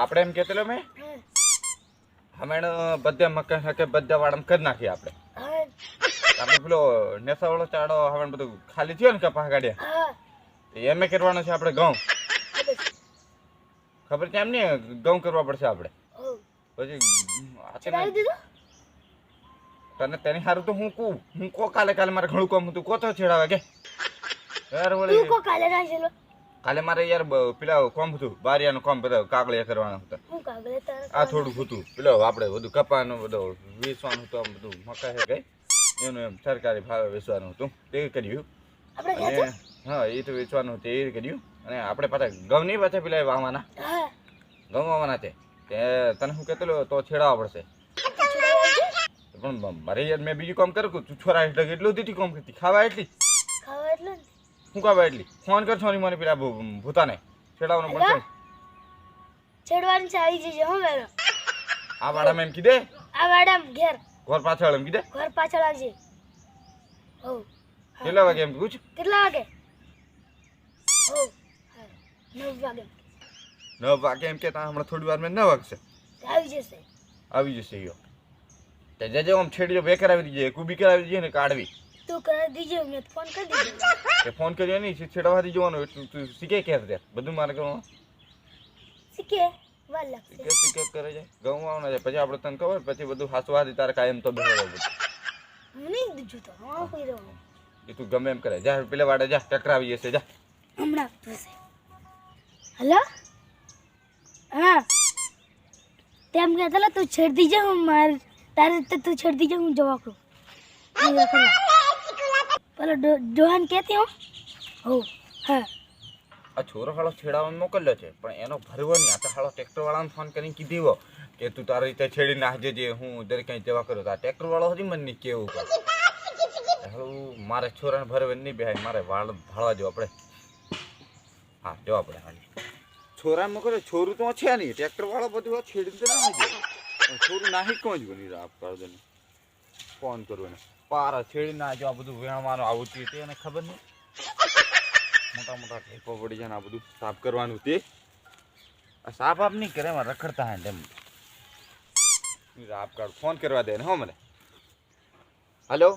આપણે એમ કહેતેલો મેં હમણાં બધા મકાન હકે બધા વાળા કરી નાખીએ આપણે. આપણે પેલો નેસાવાળો ચાડો હવે બધું ખાલી થયો ને કપા ગાડ્યા એમ કરવાનો છે આપણે ઘઉં. ખબર છે. એમ નહીં? ઘઉં કરવા પડશે આપણે. પછી તને- તને સારું તો હું કહું. હું કો કાલે કાલે મારે ઘણું કામ હતું. કોતો છેડાવે કે. કો કાલે કાલે મારે યાર પેલા કોમ હતું બારિયાનું કોમ બધા કાગળિયા કરવાના હતા. આ થોડું હતું. પેલો આપણે બધું કપાનું બધું વેચવાનું હતું આમ બધું મકા છે કઈ? એનું એમ સરકારી ભાવે વેચવાનું હતું. તે કર્યું. અને હા એ તો વેચવાનું હતું એ કર્યું. અને આપણે પાછા ઘઉંની પાછા પેલા વાવવાના? ઘઉં વાવવાના છે તે તને શું કહેતો તો છેડાવવા પડશે. પણ મારે યાર મેં બીજું કામ કરું તું છોરા એટલે એટલું દીધી કામ? કરતી ખાવા એટલી? ખાવા એટલે શું ખાવા એટલી ફોન કર છોરી મને પેલા ભૂતાને. છેડવાની ચડવાની છે હું જજે હો વેલો. આ વાડામાં એમ કીધે? આ વાડામાં ઘેર. ઘર પાછળ એમ કીધે? ઘર પાછળ આવજે. હો. કેટલા વાગે એમ પૂછ કેટલા વાગે? હો હા. નવ વાગે નવ વાગે એમ કે તા હમણાં થોડી વાર મેં ન વાગશે. આવી જશે. આવી જશે યો. તે જજે આમ છેડીઓ બે કરાવી દીજે કુબી કરાવી દીજે ને કાઢવી. તું કરી દીજો મેં ફોન કરી દીધો. ફોન કર્યો નહીં છેડવા દી જવાનું એટલું તું શીખે કે દે બધું મારે કરવાનું શીખે? વાર શીખે શીખે કરે છે. ઘઉં આવવાના છે. પછી આપણે તને ખબર પછી બધું હાસવા દી તારે કાયમ તો બેહવા બધું. નહીં દીધું તો હા કોઈ એ તું ગમે એમ કરે. જા પેલા વાડે જા ટકરાવી આવી જશે જા. હમણાં થશે. હલો? હા. તેમ કહેતા તું છેડ દીજે હું માર તારે તું છેડ દીજે હું જવા કરું. પેલો જોહાન કહેતી હું? હો, હા. આ છોરો હાળો છેડાવાનો મોકલ્યો છે, પણ એનો ભરવો નહીં. આ તો હાળો ટ્રેક્ટર વાળાને ફોન કરીને કીધી હો, કે તું તારી રીતે છેડી નાખજે જે હું દરેક કંઈ જવા કરું તો આ ટ્રેક્ટર વાળો હજી મને નહીં કેવું હાલું, મારે છોરાને ભરવે નહીં બેહાય, મારે વાળ ભાળવા જો આપણે. હા, જો આપણે હાલી. છોરાને મોકલ્યો, છોરું તો છે નહીં. ટ્રેક્ટર વાળો બધું છેડીને છેડી તો ના છોરું નાહી કોણ જ બની રાપ કર દે ફોન કરું એને. પારા છેડી ના જો આ બધું વેણવાનું આવું તે તે એને ખબર નહીં? મોટા મોટા ઠેકો પડી જાય ને આ બધું સાફ કરવાનું તે. આ સાફ આપ નહીં કરે એમાં રખડતા હા એમ આપ કાઢ ફોન કરવા દે ને હો મને. હલો?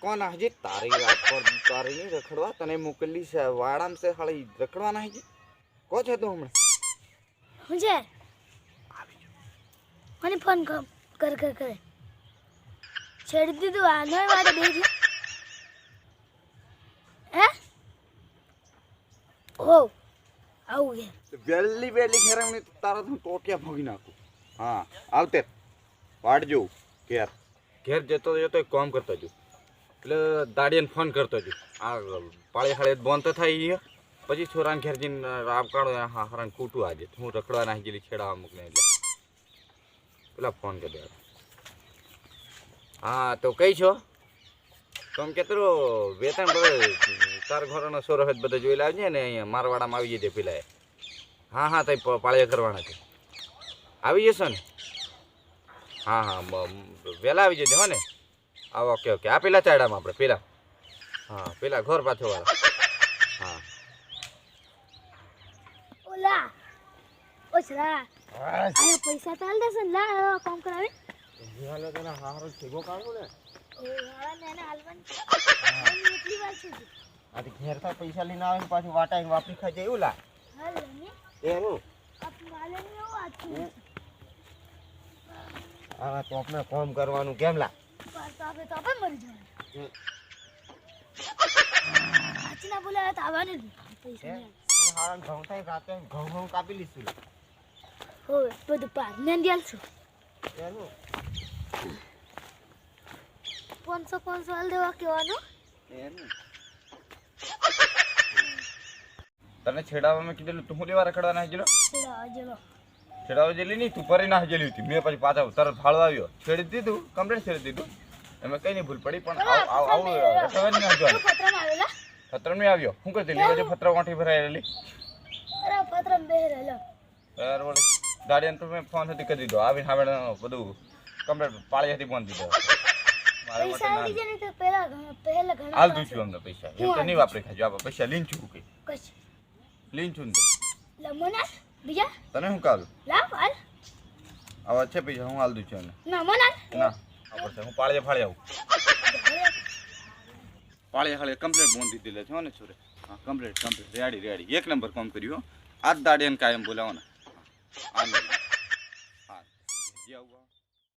કોણ હજી? તારી વાત પર તારી નહીં રખડવા તને મોકલી છે વાડામાં છે ખાલી રખડવાના હજી? કો છે તું હમણાં? હું છે મને ફોન કર કર કરે. છેડી દીધું આ મારે બે હે? હો, આવું છે. વેલી વેલી ખેરામણી તારા તું ટોટિયા ભોગી નાખું. હા આવતે વાટ જોઉં ઘેર. ઘેર જતો જતો એક કામ કરતો જો એટલે દાડિયાને ફોન કરતો જો આ પાળી હાળે બંધ તો થાય અહીંયા પછી છોરાને ઘેર જઈને રાબ કાઢો હા હારાને કૂટું આજે. હું રખડવા નાખી ગયેલી છેડાવા મૂકને એટલે. પેલા ફોન કરી દે હા તો કઈ છો? તો કેટલું વેતન બધે તાર ઘરનો સોરો હોય બધા જોઈ લાવજે ને અહીંયા મારવાડામાં આવી જજે પેલા હા હા તઈ પાળ્યા કરવાના છે. આવી જશો ને? હા હા વહેલા આવી જજો હો ને? હા ઓકે ઓકે. આ પેલા ચાડામાં આપણે પેલા. હા પેલા ઘર પાછળ વાળા હા. ઓલા ઓછરા. આયા પૈસા તાલ દેશે ને લા કામ કરાવે. ઓ તને હારો એને કાઢો છે. વાર છે ઘેર પૈસા લઈને આવે પાછું વાટા વાપરી ખાઈ જાય એવું લા. હાલ ને ને એવું હા? તો આપણે કામ કરવાનું કેમ લા? પર તો આપણે તો આપણે મરી જવાનું. પાંચસો પાંચસો હાલ દેવા કહેવાનું? તને છેડાવામાં કીધેલું તું શું લેવા રખડવા નાખી ગયેલો ચલો ચલો છેડાવા જેલી નહીં તું ફરી ના ગયેલી હતી. મેં પછી પાછા તરત ફાળવા આવ્યો. છેડી દીધું કમ્પ્લેટ છેડી દીધું. એમાં કઈ નહીં ભૂલ પડી પણ આવ- આવ- આવું રખડવા નહીં આવજો ફતરમ નહીં આવ્યો. શું કરતી? લી પછી ફતરા વાંઠી ભરાયેલી. ગાડી પત્રમાં બેહેલો યાર વળી. તો મેં ફોન હતી કરી દીધો. આવીને હવે બધું કમ્પ્લેટ પાળી હતી બંધ દીધો. પૈસા આવી જાય ને તો પહેલા પહેલા ઘણા હાલ દઉં છું અમને પૈસા. તો નહીં વાપરે ખાજો. પૈસા લીન છું કે. કશ. લીન છું ને લમોના બીજા? તને શું કાલ? લાવ હાલ. આવા છે પૈસા હું હાલ દઉં છું એને. ના મને ના હું પાળીએ ફાળી આવું. પાળીએ ખાલી કમ્પ્લીટ બોન દીધી છે હો ને છોરે? હા કમ્પ્લીટ કમ્પ્લીટ રેડી રેડી. એક નંબર કામ કર્યું હો. આજ દાડે એને કાયમ બોલાવો ને હા. જે આવો.